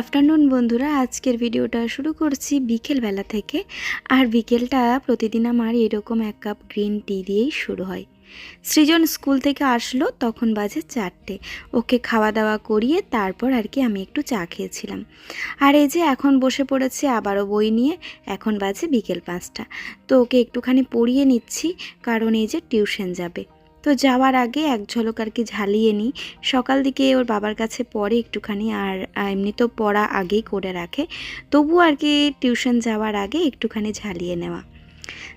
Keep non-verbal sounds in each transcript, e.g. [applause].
Afternoon বন্ধুরা। আজকের ভিডিওটা শুরু করছি বিকেলবেলা থেকে। আর বিকেলটা প্রতিদিন আমার এরকম এক কাপ গ্রিন টি দিয়েই শুরু হয়। সৃজন স্কুল থেকে আসলো, তখন বাজে চারটে। ওকে খাওয়া দাওয়া করিয়ে তারপর আর কি আমি একটু চা খেয়েছিলাম। আর এই যে এখন বসে পড়েছে, আবারও বই নিয়ে, এখন বাজে বিকেল পাঁচটা। তো ওকে একটুখানি পড়িয়ে নিচ্ছি, কারণ এই যে টিউশন যাবে। তো যাওয়ার আগে এক ঝলক আর কি ঝালিয়ে নিই। সকাল দিকে ওর বাবার কাছে পড়ে একটুখানি আর এমনি তো পড়া আগেই করে রাখে। তবু আর কি টিউশন যাওয়ার আগে একটুখানি ঝালিয়ে নেওয়া।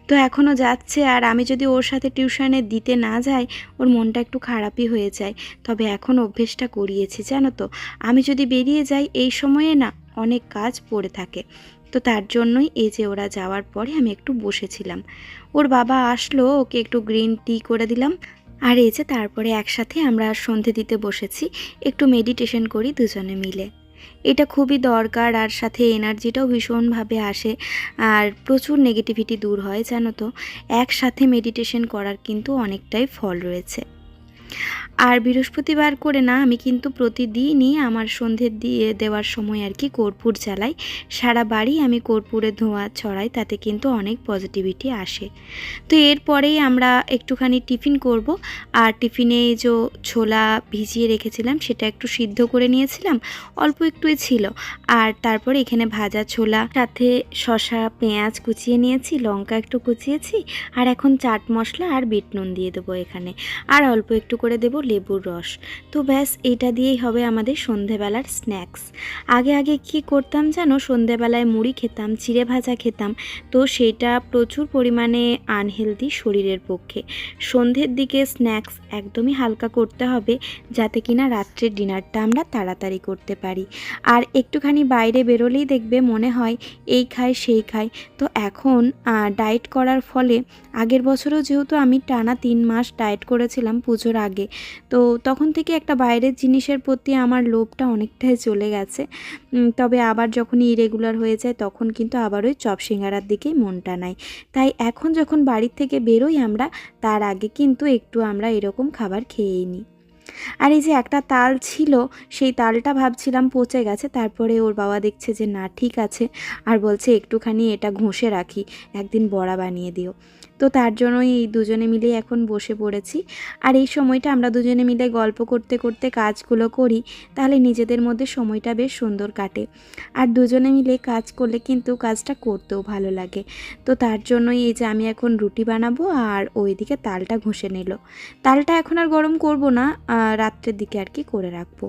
তো এখনও যাচ্ছে আর আমি যদি ওর সাথে টিউশনে দিতে না যাই, ওর মনটা একটু খারাপই হয়ে যায়। তবে এখন অভ্যেসটা করিয়েছি, জানো তো। আমি যদি বেরিয়ে যাই, এই সময়ে না অনেক কাজ পড়ে থাকে। তো তার জন্যই এই যে ওরা যাওয়ার পরে আমি একটু বসেছিলাম। ওর বাবা আসলো, ওকে একটু গ্রিন টি করে দিলাম। আর এই যে তারপরে একসাথে আমরা সন্ধে দিতে বসেছি, একটু মেডিটেশন করি দুজনে মিলে। এটা খুবই দরকার আর সাথে এনার্জিটাও ভীষণভাবে আসে আর প্রচুর নেগেটিভিটি দূর হয়, জানো তো? একসাথে মেডিটেশন করার কিন্তু অনেকটাই ফল রয়েছে। আর বৃহস্পতিবার করে না, আমি কিন্তু প্রতিদিনই আমার সন্ধ্যের দিয়ে দেওয়ার সময় আর কি কর্পূর জ্বালাই। সারা বাড়ি আমি কর্পূরের ধোঁয়া ছড়াই, তাতে কিন্তু অনেক পজিটিভিটি আসে। তো এরপরেই আমরা একটুখানি টিফিন করব। আর টিফিনে যে ছোলা ভিজিয়ে রেখেছিলাম, সেটা একটু সিদ্ধ করে নিয়েছিলাম, অল্প একটুই ছিল। আর তারপর এখানে ভাজা ছোলা, সাথে শশা পেঁয়াজ কুচিয়ে নিয়েছি, লঙ্কা একটু কুচিয়েছি, আর এখন চাট মশলা আর বিট নুন দিয়ে দেবো এখানে। আর অল্প একটু করে দেব লেবুর রস। তো ব্যাস, এটা দিয়েই হবে আমাদের সন্ধেবেলার স্ন্যাক্স। আগে আগে কি করতাম জানো? সন্ধেবেলায় মুড়ি খেতাম, চিড়ে ভাজা খেতাম। তো সেটা প্রচুর পরিমাণে আনহেলদি শরীরের পক্ষে। সন্ধ্যের দিকে স্ন্যাক্স একদমই হালকা করতে হবে, যাতে কিনা রাত্রের ডিনারটা আমরা তাড়াতাড়ি করতে পারি। আর একটুখানি বাইরে বেরোলেই দেখবে মনে হয়, এই খাই সেই খাই তো এখন ডায়েট করার ফলে আগের বছরও যেহেতু আমি টানা তিন মাস ডায়েট করেছিলাম পুজোর আগে তো তখন থেকে একটা বাইরের জিনিসের প্রতি আমার লোভটা অনেকটাই চলে গেছে। তবে আবার যখনই ইরেগুলার হয়ে যায়, তখন কিন্তু আবার ওই চপ সিঙ্গারার দিকেই মনটা নাই। তাই এখন যখন বাড়ির থেকে বেরোই আমরা, তার আগে কিন্তু একটু আমরা এরকম খাবার খেয়েই নিই। আর এই যে একটা তাল ছিল, সেই তালটা ভাবছিলাম পচে গেছে, তারপরে ওর বাবা দেখছে যে না, ঠিক আছে। আর বলছে, একটুখানি এটা ঘষে রাখি, একদিন বড়া বানিয়ে দিও। তো তার জন্যই এই দুজনে মিলে এখন বসে পড়েছি। আর এই সময়টা আমরা দুজনে মিলে গল্প করতে করতে কাজগুলো করি, তাহলে নিজেদের মধ্যে সময়টা বেশ সুন্দর কাটে। আর দুজনে মিলে কাজ করলে কিন্তু কাজটা করতেও ভালো লাগে। তো তার জন্যই এই যে আমি এখন রুটি বানাবো আর ওইদিকে তালটা ঘষে নিল। তালটা এখন আর গরম করব না রাত্রের দিকে আর কি করে রাখব।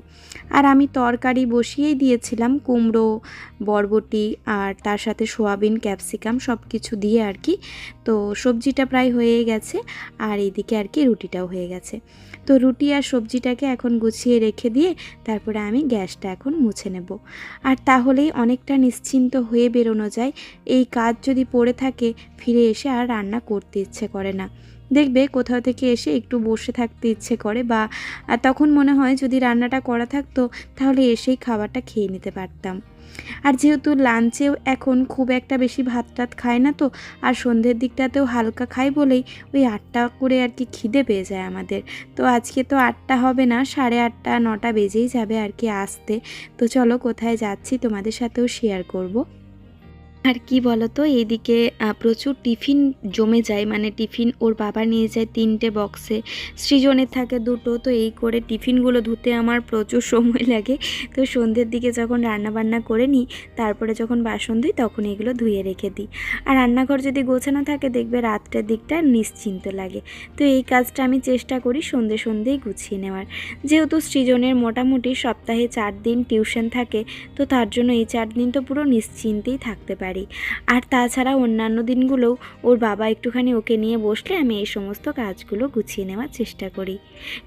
আর আমি তরকারি বসিয়েই দিয়েছিলাম, কুমড়ো, বরবটি আর তার সাথে সোয়াবিন, ক্যাপসিকাম সব কিছু দিয়ে আর কি। তো সবজিটা প্রায় হয়ে গেছে আর এইদিকে আর কি রুটিটাও হয়ে গেছে। তো রুটি আর সবজিটাকে এখন গুছিয়ে রেখে দিয়ে তারপরে আমি গ্যাসটা এখন মুছে নেব। আর তাহলেই অনেকটা নিশ্চিন্ত হয়ে বেরোনো যায়। এই কাজ যদি পড়ে থাকে, ফিরে এসে আর রান্না করতে ইচ্ছে করে না। দেখবে কোথাও থেকে এসে একটু বসে থাকতে ইচ্ছে করে বা তখন মনে হয় যদি রান্নাটা করা থাকতো, তাহলে এসেই খাবারটা খেয়ে নিতে পারতাম। আর যেহেতু লাঞ্চেও এখন খুব একটা বেশি ভাত টাত খায় না তো, আর সন্ধ্যের দিকটাতেও হালকা খাই বলেই ওই আটটা করে আর কি খিদে পেয়ে যায় আমাদের তো আজকে তো আটটা হবে না, সাড়ে আটটা, নটা বেজেই যাবে আর কি আসতে তো চলো কোথায় যাচ্ছি তোমাদের সাথেও শেয়ার করব। আর কি বলতো এইদিকে আহ, প্রচুর টিফিন জমে যায়। মানে টিফিন ওর বাবা নিয়ে যায় তিনটে বক্সে। সৃজনের থাকে দুটো তো এই করে টিফিনগুলো ধুতে আমার প্রচুর সময় লাগে। তো সন্ধ্যের দিকে যখন রান্না বান্না করে নিই তারপরে যখন বাসন ধুই তখন এগুলো ধুয়ে রেখে দিই। আর রান্নাঘর যদি গোছানো থাকে দেখবে রাত্রের দিকটা নিশ্চিন্ত লাগে। তো এই কাজটা আমি চেষ্টা করি সন্ধে সন্ধেই গুছিয়ে নেওয়ার। যেহেতু সৃজনের মোটামুটি সপ্তাহে চার দিন টিউশন থাকে তো তার জন্য এই চার দিন তো পুরো নিশ্চিন্তেই থাকতে পারি। আর তাছাড়া অন্যান্য দিনগুলোও ওর বাবা একটুখানি ওকে নিয়ে বসলে আমি এই সমস্ত কাজগুলো গুছিয়ে নেওয়ার চেষ্টা করি।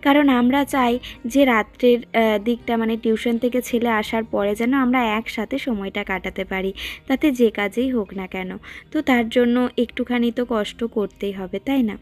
কারণ আমরা চাই যে রাত্রের দিকটা মানে টিউশন থেকে ছেলে আসার পরে যেন আমরা একসাথে সময়টা কাটাতে পারি, তাতে যে কাজেই হোক না কেন। তো তার জন্য একটুখানি তো কষ্ট করতেই হবে, তাই না?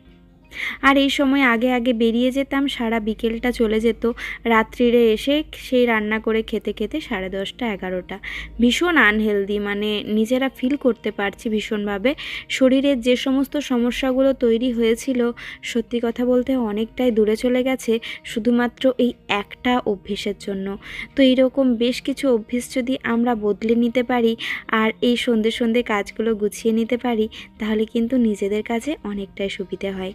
আর এই সময় আগে আগে বেরিয়ে যেতাম, সারা বিকেলটা চলে যেত। রাত্রিরে এসে সেই রান্না করে খেতে খেতে সাড়ে দশটা, এগারোটা। ভীষণ আনহেলদি মানে নিজেরা ফিল করতে পারছি ভীষণভাবে। শরীরের যে সমস্ত সমস্যাগুলো তৈরি হয়েছিল, সত্যি কথা বলতে অনেকটাই দূরে চলে গেছে, শুধুমাত্র এই একটা অভ্যেসের জন্য। তো এইরকম বেশ কিছু অভ্যেস যদি আমরা বদলে নিতে পারি, আর এই সন্ধে সন্ধে কাজগুলো গুছিয়ে নিতে পারি, তাহলে কিন্তু নিজেদের কাছে অনেকটাই সুবিধে হয়।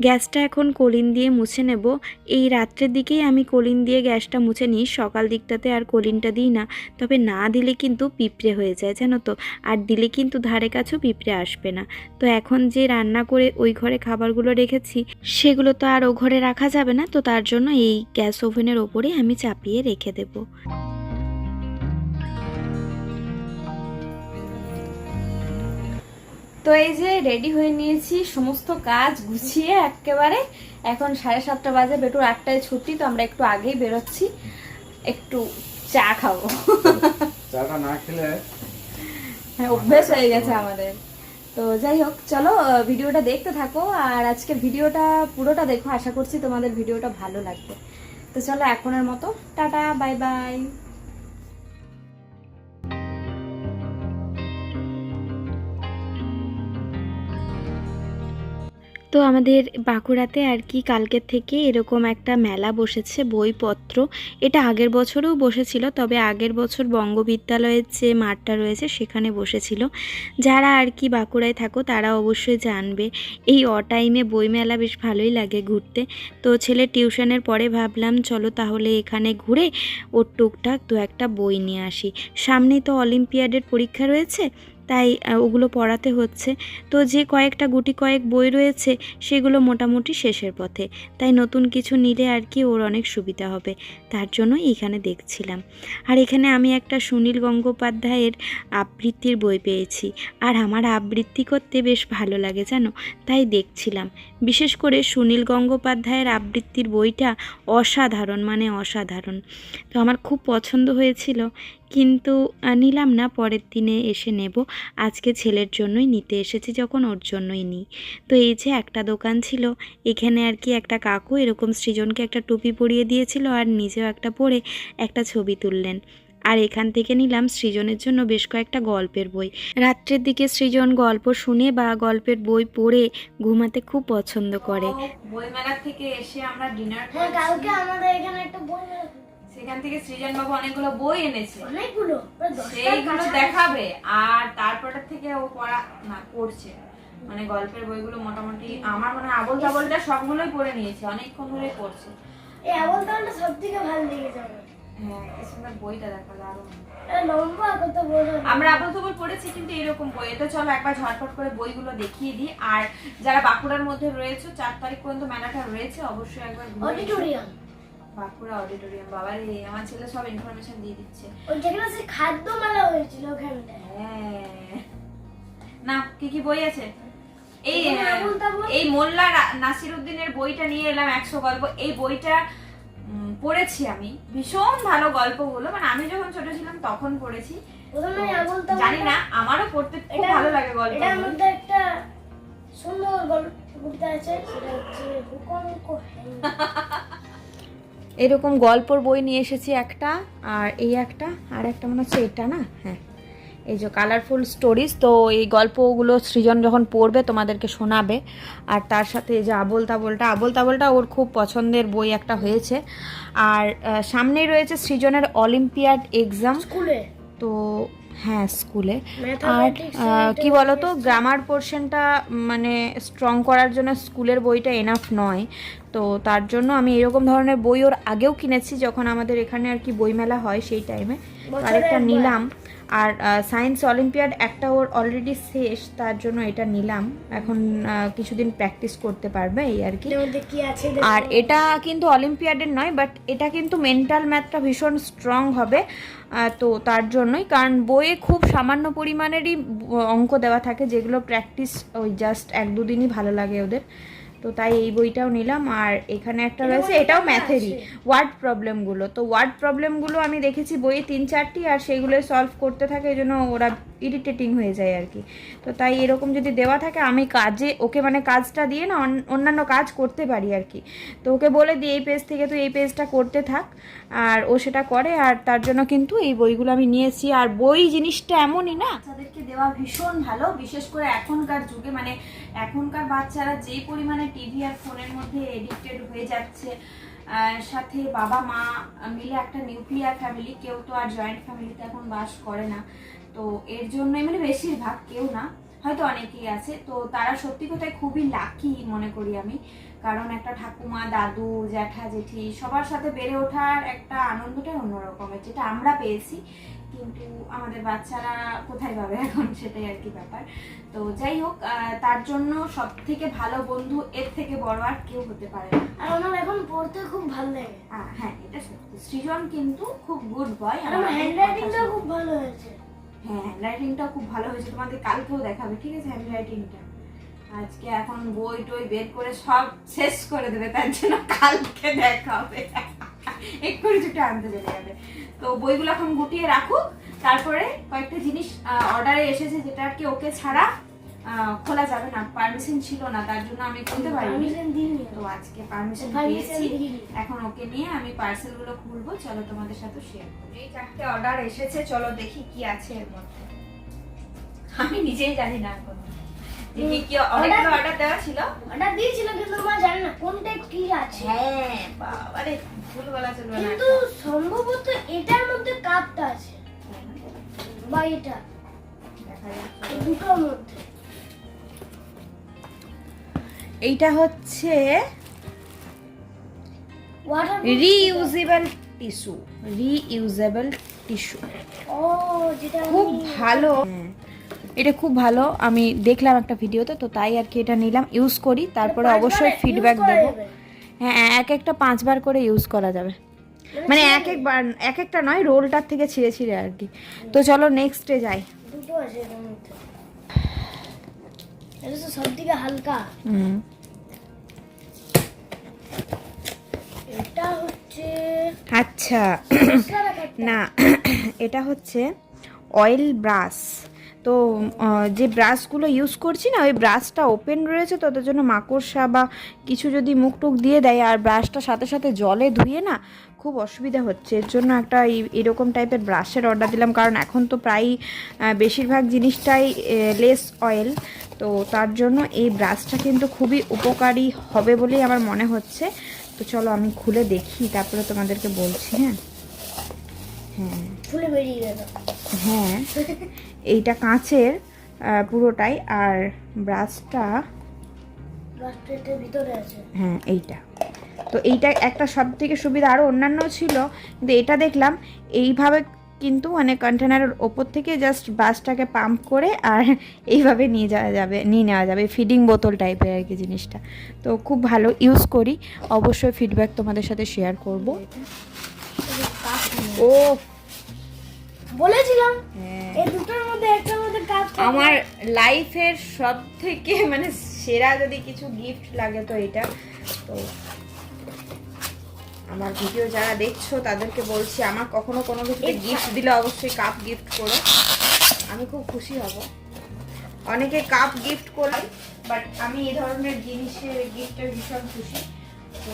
গ্যাসটা এখন কলিন দিয়ে মুছে নেব। এই রাত্রের দিকেই আমি কলিন দিয়ে গ্যাসটা মুছে নিই। সকাল দিকটাতে আর কলিনটা দিই না। তবে না দিলে কিন্তু পিঁপড়ে হয়ে যায়, জানো তো? আর দিলে কিন্তু ধারে কাছেও পিঁপড়ে আসবে না। তো এখন যে রান্না করে ওই ঘরে খাবারগুলো রেখেছি, সেগুলো তো আর ও ঘরে রাখা যাবে না। তো তার জন্য এই গ্যাস ওভেনের ওপরে আমি চাপিয়ে রেখে দেবো। তো এই যে রেডি হয়ে নিয়েছি সমস্ত কাজ গুছিয়ে একেবারে এখন সাড়ে সাতটা বাজে বেটুর আটটায় ছুটি তো আমরা একটু আগেই বেরোচ্ছি। একটু চা খাব। চাটা না খেলে হ্যাঁ অভ্যেস হয়ে গেছে আমাদের। তো যাই হোক চলো ভিডিওটা দেখতে থাকো আর আজকে ভিডিওটা পুরোটা দেখো আশা করছি তোমাদের ভিডিওটা ভালো লাগবে। তো চলো এখনের মতো টাটা বাই বাই। তো আমাদের বাঁকুড়াতে আর কি কালকের থেকে এরকম একটা মেলা বসেছে, বইপত্র। এটা আগের বছরেও বসেছিল, তবে আগের বছর বঙ্গবিদ্যালয়ের যে মাঠটা রয়েছে সেখানে বসেছিল। যারা আর কি বাঁকুড়ায় থাকো তারা অবশ্যই জানবে। এই অটাইমে বইমেলা বেশ ভালোই লাগে ঘুরতে। তো ছেলে টিউশনের পরে ভাবলাম, চলো তাহলে এখানে ঘুরে ওর টুকটাক দু একটা বই নিয়ে আসি। সামনেই তো অলিম্পিয়াডের পরীক্ষা রয়েছে তাই ওগুলো পড়াতে হচ্ছে। তো যে কয়েকটা গুটি কয়েক বই রয়েছে, সেগুলো মোটামুটি শেষের পথে। তাই নতুন কিছু নিলে আর কি ওর অনেক সুবিধা হবে। তার জন্য এখানে দেখছিলাম। আর এখানে আমি একটা সুনীল গঙ্গোপাধ্যায়ের আবৃত্তির বই পেয়েছি। আর আমার আবৃত্তি করতে বেশ ভালো লাগে, জানো? তাই দেখছিলাম। বিশেষ করে সুনীল গঙ্গোপাধ্যায়ের আবৃত্তির বইটা অসাধারণ মানে অসাধারণ। তো আমার খুব পছন্দ হয়েছিল। কিন্তু নিলাম না পরের দিনে এসে নেব। আজকে ছেলের জন্যই নিতে এসেছি যখন ওর জন্যই নিই। তো এই যে একটা দোকান ছিল এখানে আর কি একটা কাকু এরকম সৃজনকে একটা টুপি পরিয়ে দিয়েছিল আর নিজেও একটা পরে একটা ছবি তুললেন। আর এখান থেকে নিলাম সৃজনের জন্য বেশ কয়েকটা গল্পের বই। রাত্রের দিকে সৃজন গল্প শুনে বা গল্পের বই পড়ে ঘুমাতে খুব পছন্দ করে। বইমেলা থেকে এসে আমরা ডিনার কালকে আমাদের এখানে একটা বই মেলা ছিল। সেখান থেকে সৃজন বাবু অনেকগুলো বই এনেছে। অনেকগুলো? সেইগুলো দেখাবে। আর তারপরে থেকে ও পড়া না পড়ছে মানে গল্পের বইগুলো মোটামুটি আমার মনে হয় আবল তাবলটা সবগুলোই পড়ে নিয়েছে অনেকক্ষণ ধরে পড়ছে। এই আবল তালটা সব থেকে ভালো লেগেছে আমার হ্যাঁ আমরা আবল তাবল পড়েছি কিন্তু এরকম বই। এটা চলো একবার ঝটপট করে বইগুলো দেখিয়ে দিই। আর যারা বাঁকুড়ার মধ্যে রয়েছে চার তারিখ পর্যন্ত মেলাটা রয়েছে অবশ্যই একবার অডিটোরিয়াম। বাঁকুড়া অডিটোরিয়াম বাবা রে আমার ছেলে সব ইনফরমেশন দিয়ে দিচ্ছে। ওই যেখানে সে খাদ্য মেলা হয়েছিল ওখানটায়। হ্যাঁ। না কি কি বই আছে? এই। এই মোল্লা নাসিরুদ্দিনের বইটা নিয়ে এলাম একশো গল্প। এই বইটা পড়েছি আমি। ভীষণ ভালো গল্পগুলো। মানে আমি যখন ছোট ছিলাম তখন পড়েছি। জানি না আমারও পড়তে খুব ভালো লাগে গল্প এটার মধ্যে একটা সুন্দর গল্প আছে সেটা হচ্ছে ভূকম্প [laughs] এরকম গল্পর বই নিয়ে এসেছি একটা আর এই একটা আর একটা মনে হচ্ছে এটা না? হ্যাঁ। এই যে কালারফুল স্টোরিজ তো এই গল্পগুলো সৃজন যখন পড়বে তোমাদেরকে শোনাবে আর তার সাথে এই যে আবোল তাবোলটা আবোল তাবোলটা ওর খুব পছন্দের বই একটা হয়েছে। আর সামনেই রয়েছে সৃজনের অলিম্পিয়াড এক্সাম। স্কুলে? তো হ্যাঁ স্কুলে। আর কি বলতো গ্রামার পোর্শনটা মানে স্ট্রং করার জন্য স্কুলের বইটা এনাফ নয়। তো তার জন্য আমি এরকম ধরনের বই ওর আগেও কিনেছি যখন আমাদের এখানে আর কি বইমেলা হয় সেই টাইমে আরেকটা নিলাম। আর সায়েন্স অলিম্পিয়াড একটা ওর অলরেডি শেষ তার জন্য এটা নিলাম। এখন কিছুদিন প্র্যাকটিস করতে পারবে এই আর কি। আর এটা কিন্তু অলিম্পিয়াডের নয় বাট এটা কিন্তু মেন্টাল ম্যাথটা ভীষণ স্ট্রং হবে তো তার জন্যই। কারণ বইয়ে খুব সামান্য পরিমাণেরই অঙ্ক দেওয়া থাকে যেগুলো প্র্যাকটিস ওই জাস্ট এক দুদিনই ভালো লাগে ওদের। তো তাই এই বইটাও নিলাম। আর এখানে একটা রয়েছে এটাও ম্যাথেরই ওয়ার্ড প্রবলেমগুলো। তো ওয়ার্ড প্রবলেমগুলো আমি দেখেছি বইয়ে তিন চারটি আর সেইগুলো সলভ করতে থাকে এই জন্য ওরা ইরিটেটিং হয়ে যায় আর কি। তো তাই এরকম যদি দেওয়া থাকে আমি কাজে ওকে মানে কাজটা দিয়ে না অন- অন্যান্য কাজ করতে পারি আর কি। তো ওকে বলে দিই এই পেজ থেকে তুই এই পেজটা করতে থাক আর ও সেটা করে আর তার জন্য কিন্তু এই বইগুলো আমি নিয়েছি আর বই জিনিসটা এমনই না তাদেরকে দেওয়া ভীষণ ভালো বিশেষ করে এখনকার যুগে মানে এখনকার বাচ্চারা যে পরিমাণে টিভি আর ফোনের মধ্যে এডিক্টেড হয়ে যাচ্ছে সাথে বাবা, মা মিলে একটা নিউক্লিয়ার ফ্যামিলি কেউ তো আর জয়েন্ট ফ্যামিলিতে এখন বাস করে না। তো এর জন্যই মানে বেশিরভাগ কেউ না, হয়তো অনেকেই আছে। তো তারা সত্যি কথায় খুবই লাকি মনে করি আমি। কারণ একটা ঠাকুমা, দাদু, জ্যাঠা, জেঠি সবার সাথে বেড়ে ওঠার একটা আনন্দটাই অন্যরকমের, যেটা আমরা পেয়েছি। কিন্তু আমাদের বাচ্চারা কোথায় পাবে এখন সেটাই আর কি ব্যাপার। তো যাই হোক তার জন্য সব থেকে ভালো বন্ধু এর থেকে বড় আর কেউ হতে পারে না। আর আমার এখন পড়তে খুব ভালো লাগে। হ্যাঁ এটা সত্যি। সৃজন কিন্তু খুব গুড বয় আর আমার হ্যান্ড রাইটিংটা খুব ভালো হয়েছে। হ্যাঁ হ্যান্ডরাইটিংটা খুব ভালো হয়েছে। তোমাদের কালকেও দেখাবে ঠিক আছে হ্যান্ডরাইটিংটা আজকে এখন বই টই বের করে সব শেষ করে দেবে তার জন্য কালকে দেখাবে। এক্ষুনি ছুটে আনতে চলে যাবে। তো বইগুলো এখন গুটিয়ে রাখুক তারপরে কয়েকটা জিনিস অর্ডারে এসেছে যেটা আর কি ওকে ছাড়া খোলা যাবে না পারমিশন ছিল না তার জন্য আমি খুলতে পারিনি। তো আজকে পারমিশন দিইনি। এখন ওকে নিয়ে আমি পার্সেলগুলো খুলবো চলো তোমাদের সাথে শেয়ার করি। এই চারটে অর্ডার এসেছে চলো দেখি কি আছে এর মধ্যে। আমি নিজেই জানি না এখন। কি কি অনেকগুলো অর্ডার দেওয়া ছিল। অর্ডার দিয়েছিল কিন্তু মা জানে না কোনটা কি আছে। হ্যাঁ বাবারে ভুল বলা চলবে না। কিন্তু সম্ভবত এটার মধ্যে কাপটা আছে। বা এটা। দেখা যাচ্ছে। এই দুটোর মধ্যে। এইটা হচ্ছে রিইউজেবল টিস্যু রিইউজেবল টিস্যু ও যেটা খুব ভালো। এটা খুব ভালো। আমি দেখলাম একটা ভিডিওতে তো তাই আর কি এটা নিলাম। ইউজ করি তারপরে অবশ্যই ফিডব্যাক দেবো। হ্যাঁ এক একটা পাঁচবার করে ইউজ করা যাবে। মানে এক একবার এক একটা নয় রোলটার থেকে ছিঁড়ে ছিঁড়ে আর কি। তো চলো নেক্সটে যাই। দুটো আছে এর মধ্যে। এটা তো সব থেকে হালকা। হুম। এটা হচ্ছে আচ্ছা। না [clears throat] এটা হচ্ছে অয়েল ব্রাশ তো যে ব্রাশগুলো ইউজ করছি না ওই ব্রাশটা ওপেন রয়েছে তো ওদের জন্য মাকড়সা বা কিছু যদি মুখ টুক দিয়ে দেয় আর ব্রাশটা সাথে সাথে জলে ধুয়ে না খুব অসুবিধা হচ্ছে। এর জন্য একটা এরকম টাইপের ব্রাশের অর্ডার দিলাম কারণ এখন তো প্রায় বেশিরভাগ জিনিসটাই লেস অয়েল তো তার জন্য এই ব্রাশটা কিন্তু খুবই উপকারী হবে বলেই আমার মনে হচ্ছে। তো চলো আমি খুলে দেখি তারপরে তোমাদেরকে বলছি হ্যাঁ? হ্যাঁ। হ্যাঁ। [laughs] এইটা কাঁচের পুরোটাই আর ব্রাশটা ভিতরে আছে। হ্যাঁ এইটা। তো এইটা একটা সব থেকে সুবিধা আরও অন্যান্য ছিল কিন্তু এটা দেখলাম এইভাবে কিন্তু মানে কন্টেনারের ওপর থেকে জাস্ট ব্রাশটাকে পাম্প করে আর [laughs] এইভাবে নিয়ে যাওয়া যাবে নিয়ে নেওয়া যাবে ফিডিং বোতল টাইপের আর কি জিনিসটা। তো খুব ভালো ইউজ করি। অবশ্যই ফিডব্যাক তোমাদের সাথে শেয়ার করব। ও বলেছিলাম। হ্যাঁ। এই দুটোর মধ্যে একটার মধ্যে কাপ আমার লাইফের সব থেকে মানে সেরা যদি কিছু গিফট লাগে তো এটা। তো আমার ভিডিও যারা দেখছ তাদেরকে বলছি আমার কখনো কোনো কিছুতে গিফট দিলে অবশ্যই কাপ গিফট করো। আমি খুব খুশি হব। অনেকে কাপ গিফট করে বাট আমি এই ধরনের জিনিসের গিফটে ভীষণ খুশি। তো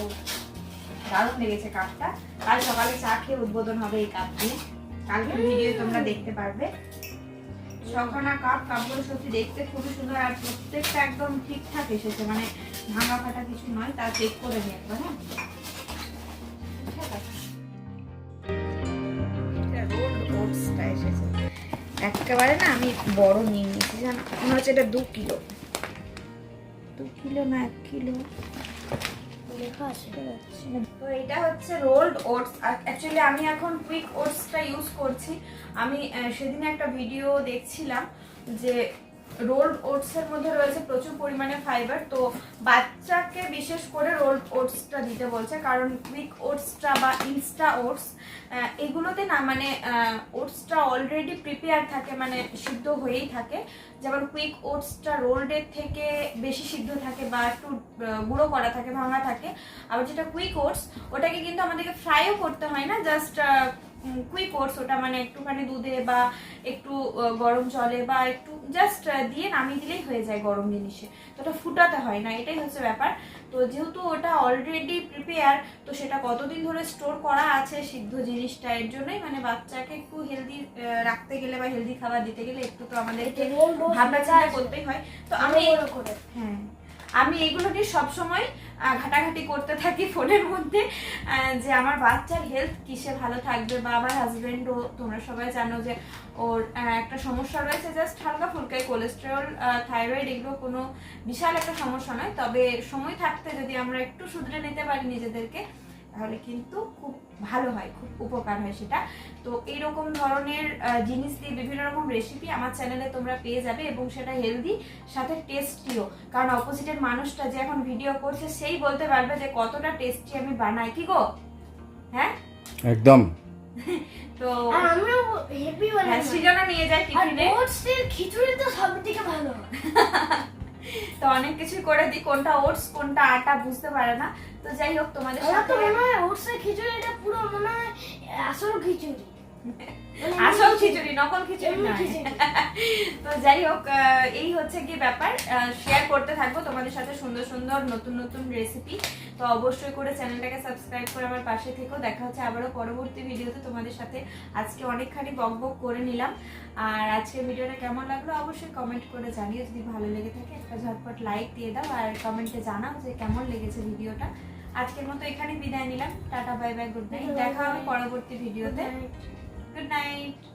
দারুণ লেগেছে কাপটা কাল সকালে চা খেয়ে উদ্বোধন হবে এই কাপ দিয়ে কালকের ভিডিও তোমরা দেখতে পারবে। ছখানা কাপ কাপগুলো সত্যি দেখতে খুবই সুন্দর আর প্রত্যেকটা একদম ঠিকঠাক এসেছে। মানে ভাঙা ফাটা কিছু নয় তা চেক করে নিয়ে একবার হ্যাঁ। একেবারে না আমি বড় নিয়ে নিয়েছি জানো? মনে হচ্ছে এটা দু কিলো। দু কিলো না এক কিলো? লেখা আছে। তো এটা হচ্ছে রোল্ড ওটস অ্যাকচুয়ালি আমি এখন কুইক ওটসটা ইউজ করছি। আমি সেদিন একটা ভিডিও দেখছিলাম যে রোল্ড ওটসের মধ্যে রয়েছে প্রচুর পরিমাণে ফাইবার তো বাচ্চাকে বিশেষ করে রোল্ড ওটসটা দিতে বলছে। কারণ কুইক ওটসটা বা ইনস্টা ওটস এগুলোতে না মানে ওটসটা অলরেডি প্রিপেয়ার থাকে মানে সিদ্ধ হয়েই থাকে। যেমন কুইক ওটসটা রোল্ডের থেকে বেশি সিদ্ধ থাকে বা একটু গুঁড়ো করা থাকে, ভাঙা থাকে। আবার যেটা কুইক ওটস ওটাকে কিন্তু আমাদেরকে ফ্রাইও করতে হয় না জাস্ট কুইক ওটস ওটা মানে একটুখানি দুধে বা একটু গরম জলে বা একটু জাস্ট দিয়ে নামিয়ে দিলেই হয়ে যায় গরম জিনিসে। তো ওটা ফুটাতে হয় না এটাই হচ্ছে ব্যাপার। তো যেহেতু ওটা অলরেডি প্রিপেয়ার তো সেটা কতদিন ধরে স্টোর করা আছে সিদ্ধ জিনিসটা এর জন্যই মানে বাচ্চাকে একটু হেলদি রাখতে গেলে বা হেলদি খাবার দিতে গেলে একটু তো আমাদেরকে ভাবনা চিন্তা করতেই হয়। তো আমি হ্যাঁ। আমি এগুলো নিয়ে সবসময় ঘাটাঘাটি করতে থাকি ফোনের মধ্যে যে আমার বাচ্চার হেলথ কিসে ভালো থাকবে বা আমার হাজব্যান্ডও তোমরা সবাই জানো যে ওর একটা সমস্যা রয়েছে জাস্ট হালকা ফুলকায় কোলেস্ট্রল থাইরয়েড এগুলো কোনো বিশাল একটা সমস্যা নয়। তবে সময় থাকতে যদি আমরা একটু শুধরে নিতে পারি নিজেদেরকে তাহলে কিন্তু খুব ভালো হয় খুব উপকার হয় সেটা। তো এইরকম ধরনের জিনিস দিয়ে বিভিন্ন রকম রেসিপি আমার চ্যানেলে তোমরা পেয়ে যাবে এবং সেটা হেলদি সাথে টেস্টিও কারণ অপোজিটের মানুষটা যে এখন ভিডিও করছে সেই বলতে পারবে যে কতটা টেস্টি আমি বানাই কি গো? হ্যাঁ? একদম। [laughs] তো আর আমিও হেভি হ্যাঁ, বানাই সৃজনও নিয়ে যায় আর টিফিনে ওটসের খিচুড়ি তো সব থেকে ভালো। হয়। [laughs] তো অনেক কিছু করে দিই কোনটা ওটস কোনটা আটা বুঝতে পারে না। তো যাই হোক তোমাদের সাথে ওটস হয় ওটসের খিচুড়িটা পুরো মনে হয় আসল খিচুড়ি। আসল খিচুড়ি নকল খিচুড়ি নয়। তো যাই হোক এই হচ্ছে কি ব্যাপার। শেয়ার করতে থাকব তোমাদের সাথে সুন্দর সুন্দর নতুন নতুন রেসিপি তো অবশ্যই করে চ্যানেলটাকে সাবস্ক্রাইব করে আমার পাশে থেকেও দেখা হচ্ছে আবারও পরবর্তী ভিডিওতে তোমাদের সাথে। আজকে অনেকখানি বক বক করে নিলাম। আর আজকের ভিডিওটা কেমন লাগল অবশ্যই কমেন্ট করে জানিও। যদি ভালো লেগে থাকে একটা ঝটপট লাইক দিয়ে দাও। আর কমেন্টে জানাও যে কেমন লেগেছে ভিডিওটা। আজকের মতো এখানে বিদায় নিলাম। Tata bye bye good night দেখা হবে পরবর্তী ভিডিওতে গুড নাইট